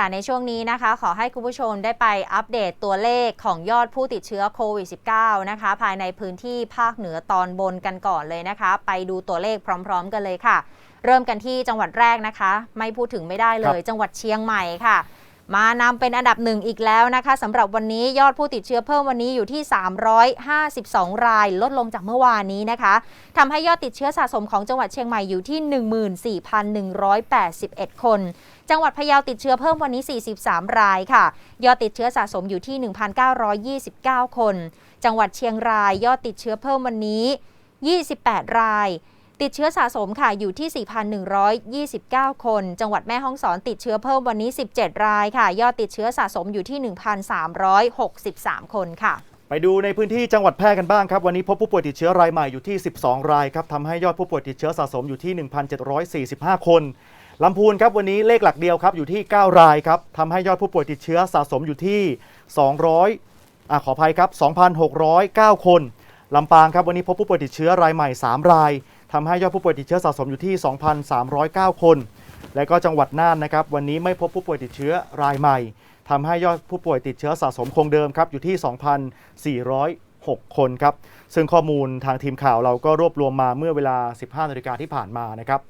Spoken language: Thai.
ค่ะในช่วงนี้นะคะขอให้คุณผู้ชมได้ไปอัปเดตตัวเลขของยอดผู้ติดเชื้อโควิด -19 นะคะ ภายในพื้นที่ภาคเหนือตอนบนกันก่อนเลยนะคะ ไปดูตัวเลขพร้อม ๆ กันเลยค่ะ เริ่มกันที่จังหวัดแรกนะคะ ไม่พูดถึงไม่ได้เลย จังหวัดเชียงใหม่ค่ะ มานำเป็นอันดับหนึ่งอีกแล้วนะคะสำหรับวันนี้ยอดผู้ติดเชื้อเพิ่มวันนี้อยู่ที่ 352 ราย ลดลงจากเมื่อวานนี้นะคะทำให้ยอดติดเชื้อสะสมของจังหวัดเชียงใหม่อยู่ที่ 14,181 คน จังหวัดพะเยาติดเชื้อเพิ่มวันนี้ 43 รายค่ะ ยอดติดเชื้อสะสมอยู่ที่ 1,929 คน จังหวัดเชียงรายยอดติดเชื้อเพิ่มวันนี้ 28 ราย ติดเชื้อสะสมค่ะอยู่ที่ 4,129 คน จังหวัดแม่ฮ่องสอนติดเชื้อเพิ่มวันนี้ 17 รายค่ะ ยอดติดเชื้อสะสมอยู่ที่ 1,363 คนค่ะ ไปดูในพื้นที่จังหวัดแพร่กันบ้างครับ วันนี้พบผู้ป่วยติดเชื้อรายใหม่อยู่ที่ 12 รายครับทำให้ยอดผู้ป่วยติดเชื้อสะสมอยู่ที่ 1,745 คนลำพูนครับวันนี้เลขหลักเดียวครับอยู่ที่ 9 รายครับทำให้ยอดผู้ป่วยติดเชื้อสะสมอยู่ที่ 200อ่าขออภัยครับ 2,609 คนลำปางครับวันนี้พบผู้ป่วยติดเชื้อรายใหม่ 3 ราย ทำให้ยอดผู้ป่วยติดเชื้อสะสมอยู่ที่ 2,309 คน และก็จังหวัดน่านนะครับวันนี้ไม่พบผู้ป่วยติดเชื้อรายใหม่ทำให้ยอดผู้ป่วยติดเชื้อสะสมคงเดิมครับอยู่ที่ 2,406 คนครับซึ่งข้อมูลทางทีมข่าวเราก็รวบรวมมาเมื่อเวลา 15นาฬิกาที่ผ่านมานะครับ